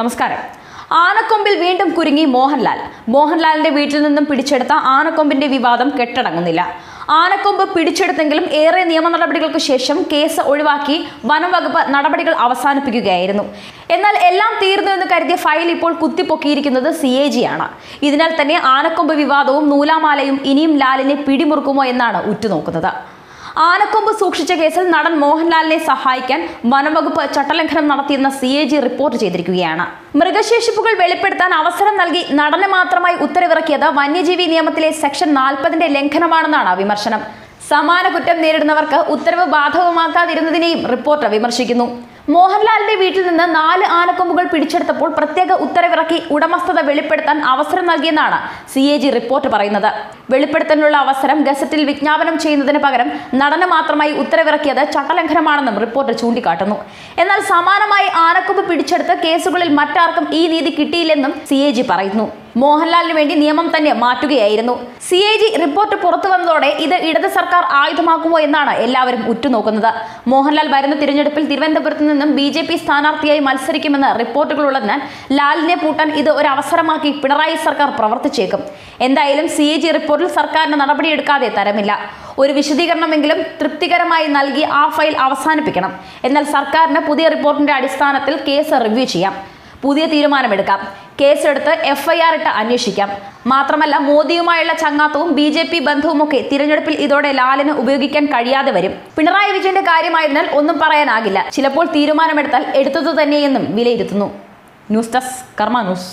നമസ്കാരം. ആനക്കൊമ്പിൽ വീണ്ടും കുരുങ്ങി മോഹൻലാൽ. മോഹൻലാലിന്റെ വീട്ടിൽ നിന്നും പിടിച്ചെടുത്ത ആനക്കൊമ്പിന്റെ വിവാദം കെട്ടടങ്ങുന്നില്ല. ആനക്കൊമ്പ് പിടിച്ചെടുത്തെങ്കിലും ഏറെ നിയമ നടപടികൾക്ക് ശേഷം കേസ് ഒഴിവാക്കി വനംവകുപ്പ് നടപടികൾ അവസാനിപ്പിക്കുകയായിരുന്നു. എന്നാൽ എല്ലാം തീർന്നു എന്ന് കരുതിയ ഫയൽ ഇപ്പോൾ കുത്തിപ്പൊക്കിയിരിക്കുന്നത് സി എ ജി ആണ് ഇതിനാൽ തന്നെ ആനക്കൊമ്പ് വിവാദവും നൂലാമാലയും ഇനിയും ലാലിനെ പിടിമുറുക്കുമോ എന്നാണ് ഉറ്റുനോക്കുന്നത്. ആനക്കൊമ്പ് സൂക്ഷിച്ച കേസിൽ നടൻ മോഹൻലാലിനെ സഹായിക്കാൻ വനംവകുപ്പ് ചട്ടലംഘനം നടത്തിയെന്ന സി എ ജി റിപ്പോർട്ട് ചെയ്തിരിക്കുകയാണ്. മൃഗശേഷിപ്പുകൾ വെളിപ്പെടുത്താൻ അവസരം നൽകി നടന് മാത്രമായി ഉത്തരവിറക്കിയത് വന്യജീവി നിയമത്തിലെ സെക്ഷൻ നാൽപ്പതിന്റെ ലംഘനമാണെന്നാണ് വിമർശനം. സമാന കുറ്റം നേരിടുന്നവർക്ക് ഉത്തരവ് ബാധകമാക്കാതിരുന്നതിനെയും റിപ്പോർട്ട് വിമർശിക്കുന്നു. മോഹൻലാലിന്റെ വീട്ടിൽ നിന്ന് നാല് ആനക്കൊമ്പുകൾ പിടിച്ചെടുത്തപ്പോൾ പ്രത്യേക ഉത്തരവിറക്കി ഉടമസ്ഥത വെളിപ്പെടുത്താൻ അവസരം നൽകിയെന്നാണ് സി എ ജി റിപ്പോർട്ട് പറയുന്നത്. വെളിപ്പെടുത്തലിനുള്ള അവസരം ഗസറ്റിൽ വിജ്ഞാപനം ചെയ്യുന്നതിന് പകരം നടന് മാത്രമായി ഉത്തരവിറക്കിയത് ചട്ടലംഘനമാണെന്നും റിപ്പോർട്ട് ചൂണ്ടിക്കാട്ടുന്നു. എന്നാൽ സമാനമായി ആനക്കൊമ്പ് പിടിച്ചെടുത്ത് കേസുകളിൽ മറ്റാർക്കും ഈ നീതി കിട്ടിയില്ലെന്നും സി പറയുന്നു. മോഹൻലാലിന് വേണ്ടി നിയമം തന്നെ മാറ്റുകയായിരുന്നു. സി എ ജി റിപ്പോർട്ട് പുറത്തു വന്നതോടെ ഇത് ഇടത് സർക്കാർ ആയുധമാക്കുമോ എന്നാണ് എല്ലാവരും ഉറ്റുനോക്കുന്നത്. മോഹൻലാൽ വരുന്ന തിരഞ്ഞെടുപ്പിൽ തിരുവനന്തപുരത്ത് നിന്നും ബി ജെ പി സ്ഥാനാർത്ഥിയായി മത്സരിക്കുമെന്ന് റിപ്പോർട്ടുകളുള്ളതിനാൽ ലാലിനെ പൂട്ടാൻ ഇത് ഒരു അവസരമാക്കി പിണറായി സർക്കാർ പ്രവർത്തിച്ചേക്കും. എന്തായാലും സി എ ജി റിപ്പോർട്ടിൽ സർക്കാരിന് നടപടിയെടുക്കാതെ തരമില്ല. ഒരു വിശദീകരണമെങ്കിലും തൃപ്തികരമായി നൽകി ആ ഫയൽ അവസാനിപ്പിക്കണം. എന്നാൽ സർക്കാരിന് പുതിയ റിപ്പോർട്ടിന്റെ അടിസ്ഥാനത്തിൽ കേസ് റിവ്യൂ ചെയ്യാം. പുതിയ തീരുമാനമെടുക്കാം. കേസെടുത്ത് എഫ്ഐആർ ഇട്ട് അന്വേഷിക്കാം. മാത്രമല്ല മോദിയുമായുള്ള ചങ്ങാത്തവും ബി ജെ പി ബന്ധവുമൊക്കെ തിരഞ്ഞെടുപ്പിൽ ഇതോടെ ലാലിന് ഉപയോഗിക്കാൻ കഴിയാതെ വരും. പിണറായി വിജയന്റെ കാര്യമായതിനാൽ ഒന്നും പറയാനാകില്ല. ചിലപ്പോൾ തീരുമാനമെടുത്താൽ എടുത്തത് തന്നെയെന്നും വിലയിരുത്തുന്നു. News desk Karma news.